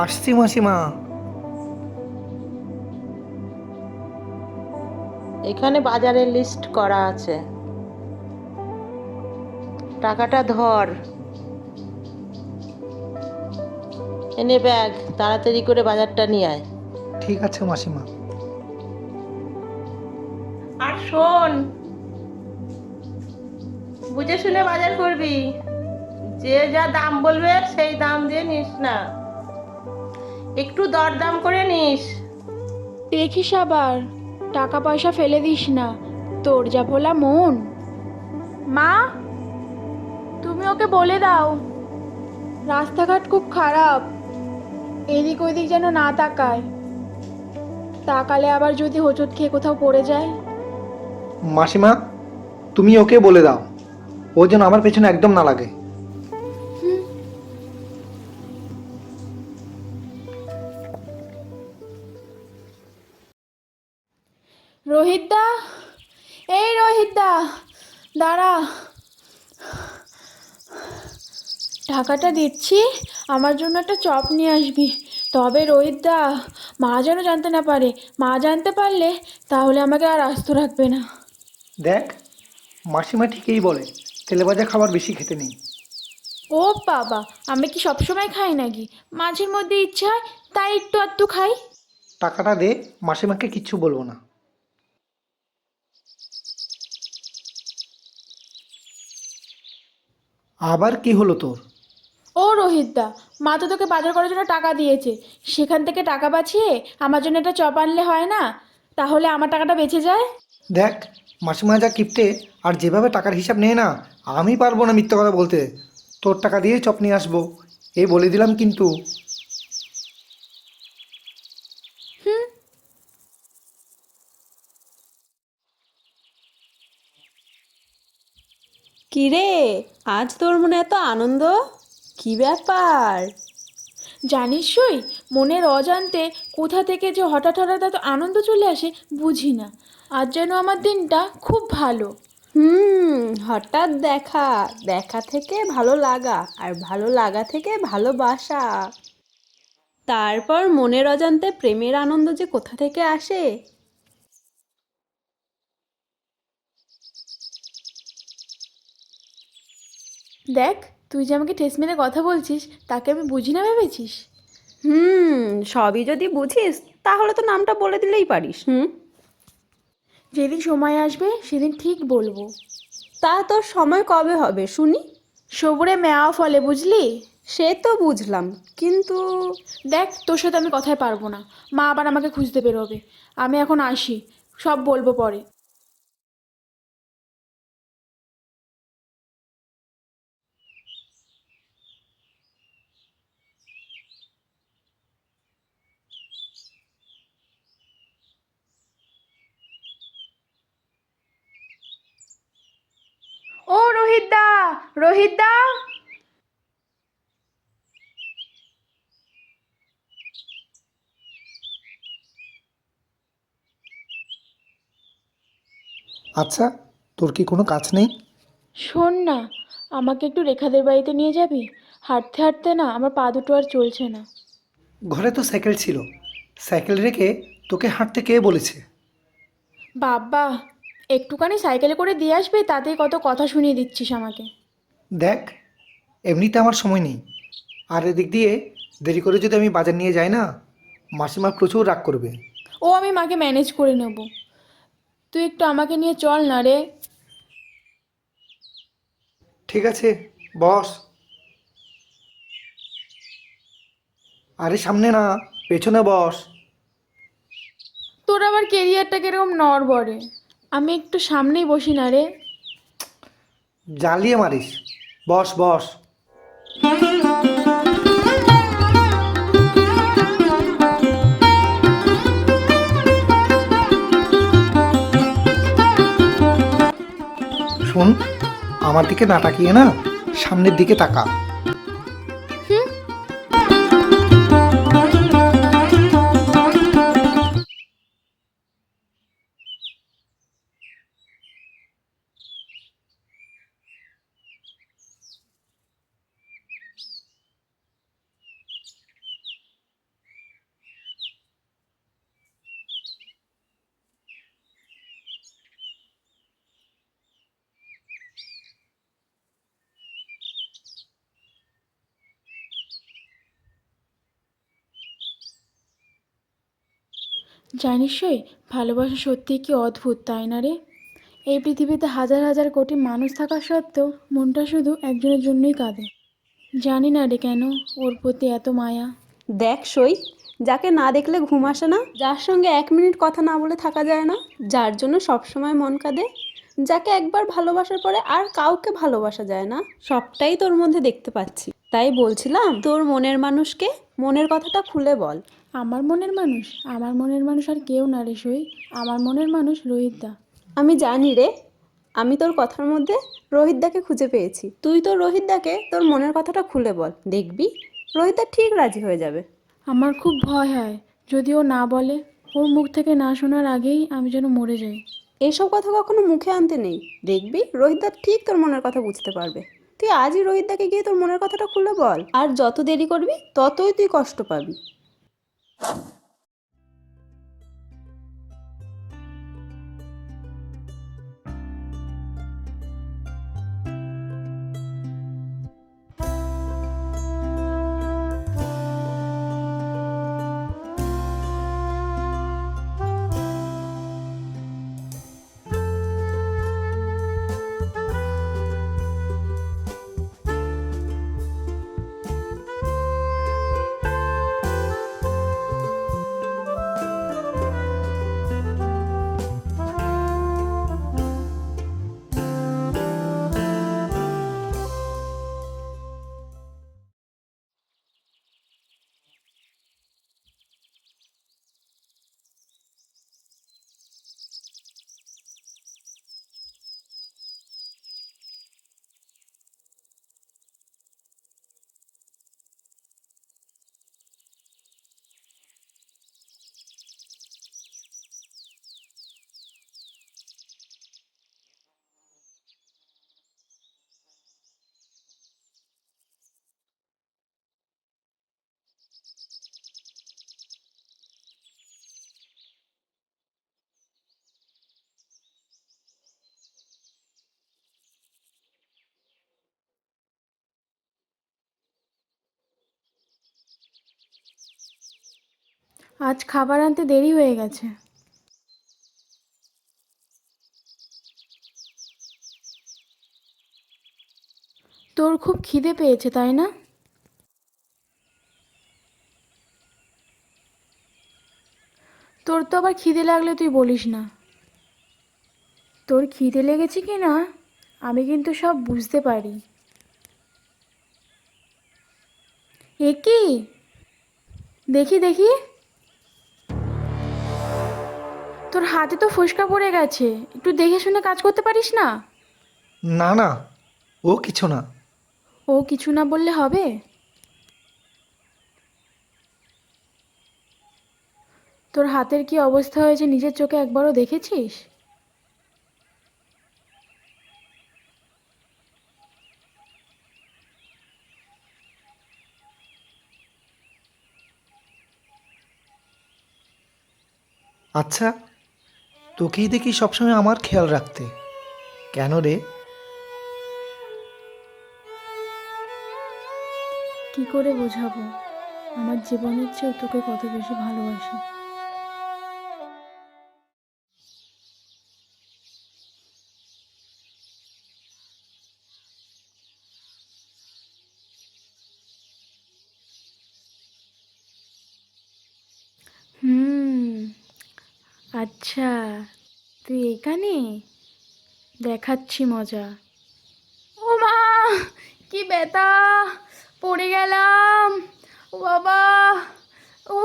আসছি মাসিমা। এখানে বাজারের লিস্ট করা আছে। টাকাটা ধর। এনে ব্যাগ তাড়াতাড়ি করে বাজারটা নিয়ে আয়। ঠিক আছে মাসিমা। আর শোন বুঝে শুনে বাজার করবি। যে যা দাম বলবে সেই দাম দিয়ে নিস না। একটু দরদাম করে নিস। দেখিস আবার টাকা পয়সা ফেলে দিস না তোর যা ভোলা মন। মা তুমি ওকে বলে দাও। রাস্তাঘাট খুব খারাপ এদিক ওদিক যেন না তাকায়। তাকালে আবার যদি হোঁচট খেয়ে কোথাও পড়ে যায়। মাসিমা তুমি ওকে বলে দাও ও যেন আমার পেছনে একদম না লাগে। এই রোহিতদা দাঁড়া। টাকাটা দিচ্ছি আমার জন্য একটা চপ নিয়ে আসবি। তবে রোহিতদা মা যেন জানতে না পারে। মা জানতে পারলে তাহলে আমাকে আর আস্ত রাখবে না। দেখ মাসিমা ঠিকই বলে তেলে ভাজা খাবার বেশি খেতে নেই। ও বাবা আমি কি সবসময় খাই নাকি? মাঝের মধ্যে ইচ্ছা হয় তাই একটু আধটু খাই। টাকাটা দে মাসিমাকে কিচ্ছু বলব না। আবার কি হলো তোর? ও রোহিতদা মা তো তোকে বাজার করার জন্য টাকা দিয়েছে। সেখান থেকে টাকা বাঁচিয়ে আমার জন্য একটা চপ আনলে হয় না? তাহলে আমার টাকাটা বেঁচে যায়? দেখ মাসিমা যা কিপটে আর যেভাবে টাকার হিসাব নেয় না আমি পারব না মিথ্যা কথা বলতে। তোর টাকা দিয়েই চপ নিয়ে আসব। এই বলে দিলাম কিন্তু কিরে আজ তোর মনে এত আনন্দ? কি ব্যাপার? জানিস সই মনের অজান্তে কোথা থেকে যে হঠাৎ হঠাৎ এত আনন্দ চলে আসে বুঝি না। আজ যেন আমার দিনটা খুব ভালো। হুম হঠাৎ দেখা। দেখা থেকে ভালো লাগা আর ভালো লাগা থেকে ভালোবাসা। তারপর মনের অজান্তে প্রেমের আনন্দ যে কোথা থেকে আসে? দেখ তুই যে আমাকে ঠেস মেরে কথা বলছিস তাকে আমি বুঝি না ভেবেছিস? হুম সবই যদি বুঝিস তাহলে তো নামটা বলে দিলেই পারিস হুম? যেদিন সময় আসবে সেদিন ঠিক বলব। তা তোর সময় কবে হবে শুনি? সবুরে মেয়া ফলে বুঝলি? সে তো বুঝলাম কিন্তু দেখ তোর সাথে আমি কথায় পারব না। মা আবার আমাকে খুঁজতে বেরোবে। আমি এখন আসি সব বলব পরে ও রোহিত দা রোহিত? দা আচ্ছা তোর কি কোনো কাজ নেই? শোন না আমাকে একটু রেখাদের বাড়িতে নিয়ে যাবি? হাঁটতে হাঁটতে না আমার পা দুটো আর চলছে না। ঘরে তো সাইকেল ছিল। সাইকেল রেখে তোকে হাঁটতে কে বলেছে? বাবা একটুখানি সাইকেলে করে দিয়ে আসবে তাতেই কত কথা শুনিয়ে দিচ্ছিস আমাকে। দেখ এমনিতে আমার সময় নেই। আর এদিক দিয়ে দেরি করে যদি আমি বাজার নিয়ে যাই না মাসিমা প্রচুর রাগ করবে। ও আমি মাকে ম্যানেজ করে নেব। তুই একটু আমাকে নিয়ে চল না রে। ঠিক আছে বস। আরে সামনে না পেছনে বস। তোর আবার কেরিয়ারটা কীরকম নড় বড়ে আমি একটু সামনেই বসি না রে। জ্বালিয়ে মারিস। বস বস। শোন আমার দিকে না তাকিয়ে না সামনের দিকে তাকা। জানিস ভালোবাসা সত্যি কি অদ্ভুত, তাই না রে? এই পৃথিবীতে হাজার হাজার কোটি মানুষ থাকা সত্ত্বেও মনটা শুধু একজনের জন্যই কাঁদে। জানি না রে কেন, ওর প্রতি এত মায়া। দেখ সই, যাকে না দেখলে ঘুম আসে না, যার সঙ্গে এক মিনিট কথা না বলে থাকা যায় না, যার জন্য সবসময় মন কাঁদে, যাকে একবার ভালোবাসার পরে আর কাউকে ভালোবাসা যায় না, সবটাই তোর মধ্যে দেখতে পাচ্ছি। তাই বলছিলাম, তোর মনের মানুষকে মনের কথাটা খুলে বল। আমার মনের মানুষ আমার মনের মানুষ আর কেউ না রে সই আমার মনের মানুষ রোহিতদা। আমি জানি রে আমি তোর কথার মধ্যে রোহিতদাকে খুঁজে পেয়েছি। তুই তোর রোহিতদাকে তোর মনের কথাটা খুলে বল দেখবি? রোহিতদা ঠিক রাজি হয়ে যাবে। আমার খুব ভয় হয় যদি ও না বলে ওর মুখ থেকে না শোনার আগেই আমি যেন মরে যাই। এসব কথা কখনো মুখে আনতে নেই দেখবি? রোহিত রোহিতদা ঠিক তোর মনের কথা বুঝতে পারবে। তুই আজই রোহিতদাকে গিয়ে তোর মনের কথাটা খুলে বল আর যত দেরি করবি ততই তুই কষ্ট পাবি। you. আজ খাবার আনতে দেরি হয়ে গেছে। তোর খুব খিদে পেয়েছে, তাই না? তোর তো আবার খিদে লাগলে তুই বলিস না। তোর খিদে লেগেছে কি না, আমি কিন্তু সব বুঝতে পারি। এ কি দেখি দেখি। তোর হাতে তো ফোসকা পড়ে গেছে। একটু দেখে শুনে কাজ করতে পারিস না? না না ও কিছু না। ও কিছু না বললে হবে? তোর হাতের কি অবস্থা হয়েছে নিজের চোখে একবারও দেখেছিস? আচ্ছা তোকেই দেখি সবসময় আমার খেয়াল রাখতে। কেন রে? কি করে বোঝাবো? আমার জীবনের চেয়েও তোকে কত বেশি ভালোবাসি। আচ্ছা তুই এখানে? দেখাচ্ছি মজা। ও মা, কি ব্যথা, পড়ে গেলাম। ও বাবা, ও,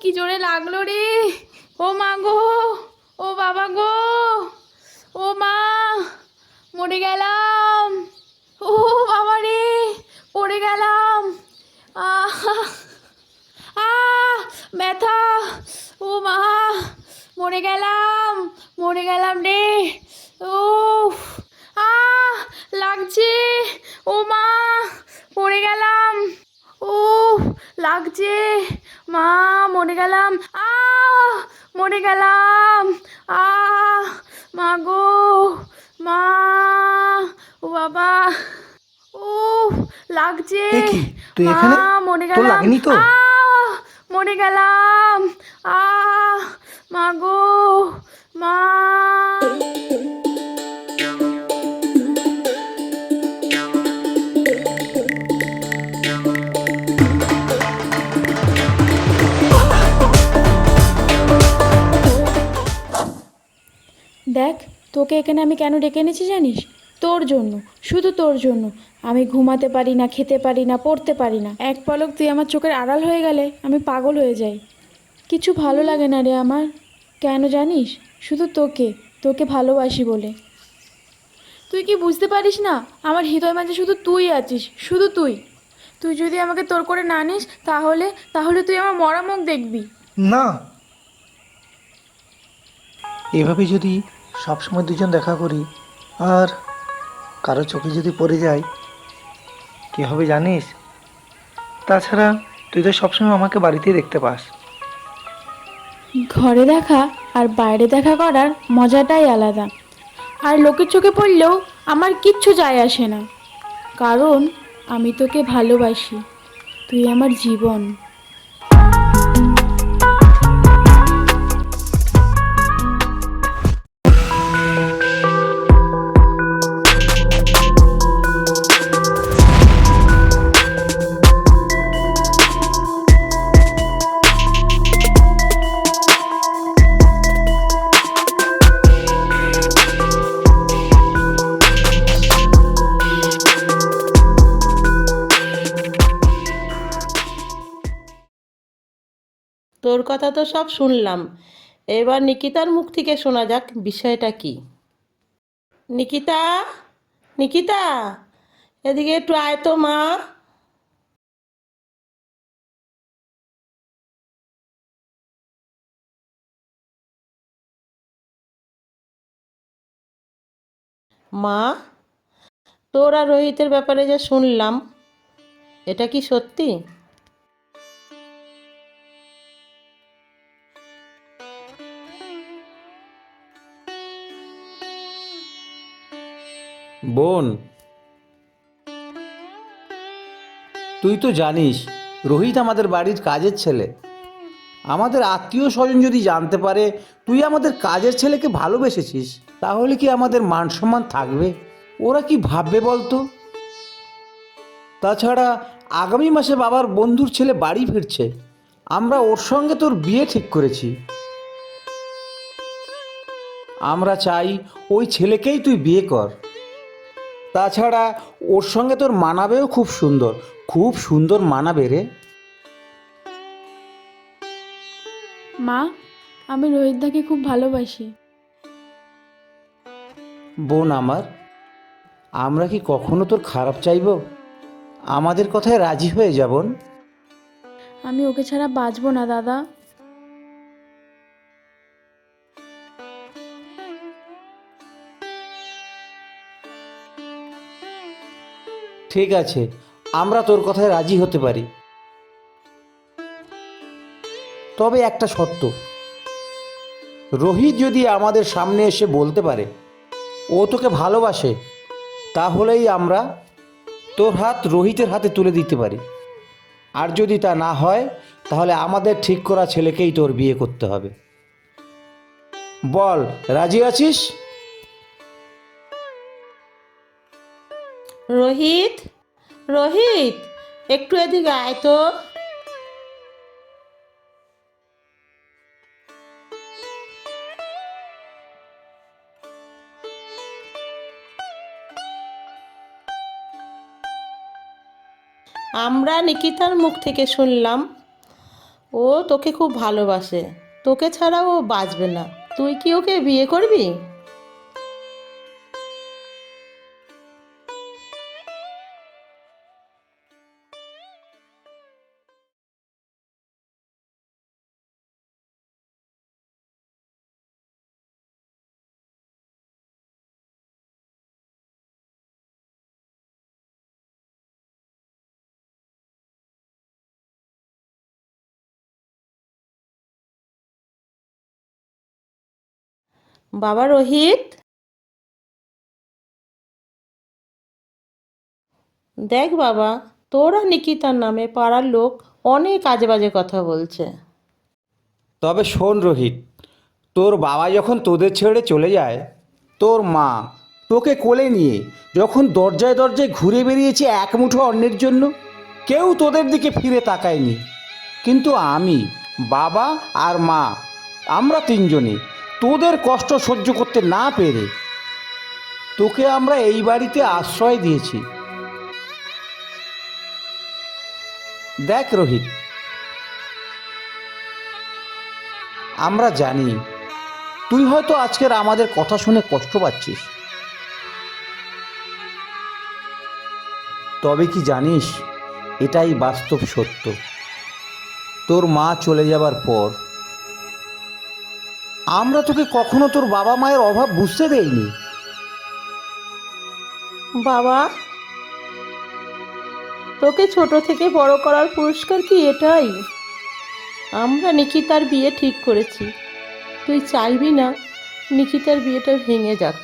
কি জোরে লাগল রে। ও মা গো, ও বাবা গো। ও মা, মরে গেলাম। ও বাবা রে, পড়ে গেলাম। আহ ব্যথা। ও মা মরে গেলাম মরে গেলাম রে। ও আহ লাগছে। ও মা পড়ে গেলাম। ও লাগছে। মা মরে গেলাম। আ মরে গেলাম। আ মা গো মা ও বাবা। ও লাগছে। মা? মরে গেলাম। আ? মরে গেলাম। আহ মা গো, মা। দেখ, তোকে এখানে আমি কেন ডেকে এনেছি জানিস? তোর জন্য, শুধু তোর জন্য। আমি ঘুমাতে পারি না, খেতে পারি না, পড়তে পারি না। এক পলক তুই আমার চোখের আড়াল হয়ে গেলে আমি পাগল হয়ে যাই। কিছু ভালো লাগে না রে আমার। কেন জানিস? শুধু তোকে তোকে ভালোবাসি বলে। তুই কি বুঝতে পারিস না? আমার হৃদয় মাঝে শুধু তুই আছিস, শুধু তুই। তুই যদি আমাকে তোর করে না নিস তাহলে তাহলে তুই আমার মরা দেখবি। না। এভাবে যদি সবসময় দুজন দেখা করি, আর কারও চোখে যদি পড়ে যায় কী হবে জানিস? তাছাড়া তুই তো সবসময় আমাকে বাড়িতেই দেখতে পাস। ঘরে দেখা আর বাইরে দেখা করার মজাটাই আলাদা। আর লোকের চোখে পড়লেও আমার কিচ্ছু যায় আসে না। কারণ আমি তোকে ভালোবাসি। তুই আমার জীবন। কথা তো সব শুনলাম। এবার নিকিতার মুখ থেকে শোনা যাক বিষয়টা কি। নিকিতা নিকিতা, এদিকে একটু আয় তো মা। মা, তোর আর রোহিতের ব্যাপারে যে শুনলাম, এটা কি সত্যি? বোন। তুই তো জানিস, রোহিত আমাদের বাড়ির কাজের ছেলে। আমাদের আত্মীয় স্বজন যদি জানতে পারে, তুই আমাদের কাজের ছেলেকে ভালোবেসেছিস, তাহলে কি আমাদের মান সম্মান থাকবে? ওরা কি ভাববে বলতো? তাছাড়া আগামী মাসে বাবার বন্ধুর ছেলে বাড়ি ফিরছে। আমরা ওর সঙ্গে তোর বিয়ে ঠিক করেছি। আমরা চাই ওই ছেলেকেই তুই বিয়ে কর। তাছাড়া ওর সঙ্গে তোর মানাবেও খুব সুন্দর। খুব সুন্দর মানাবে রে। মা আমি রোহিতদাকে খুব ভালোবাসি। বোন আমার আমরা কি কখনো তোর খারাপ চাইব? আমাদের কথায় রাজি হয়ে যাবন আমি ওকে ছাড়া বাঁচবো না দাদা। ঠিক আছে, আমরা তোর কথায় রাজি হতে পারি। তবে একটা শর্ত, রোহিত যদি আমাদের সামনে এসে বলতে পারে, ও তোকে ভালোবাসে, তাহলেই আমরা তোর হাত রোহিতের হাতে তুলে দিতে পারি। আর যদি তা না হয়, তাহলে আমাদের ঠিক করা ছেলেকেই তোর বিয়ে করতে হবে। বল, রাজি আছিস? রোহিত রোহিত, একটু এদিকে আয় তো। আমরা নিকিতার মুখ থেকে শুনলাম, ও তোকে খুব ভালোবাসে। তোকে ছাড়া ও বাঁচবে না। তুই কি ওকে বিয়ে করবি? বাবা রোহিত? দেখ বাবা, তোর নিকিতার নামে পাড়ার লোক অনেক আজে বাজে কথা বলছে। তবে শোন রোহিত, তোর বাবা যখন তোদের ছেড়ে চলে যায়, তোর মা তোকে কোলে নিয়ে যখন দরজায় দরজায় ঘুরে বেরিয়েছে এক মুঠো অন্যের জন্য, কেউ তোদের দিকে ফিরে তাকায়নি। কিন্তু আমি, বাবা আর মা, আমরা তিনজনে তোদের কষ্ট সহ্য করতে না পেরে তোকে আমরা এই বাড়িতে আশ্রয় দিয়েছি। দেখ রোহিত, আমরা জানি তুই হয়তো আজকের আমাদের কথা শুনে কষ্ট পাচ্ছিস। তবে কি জানিস, এটাই বাস্তব সত্য। তোর মা চলে যাবার পর আমরা তোকে কখনো তোর বাবা মায়ের অভাব বুঝতে দেইনি। বাবা, তোকে ছোট থেকে বড় করার পুরস্কার কি এটাই? আমরা নিকিতার বিয়ে ঠিক করেছি। তুই চাইবি না, নিকিতার বিয়েটা ভেঙে যাক।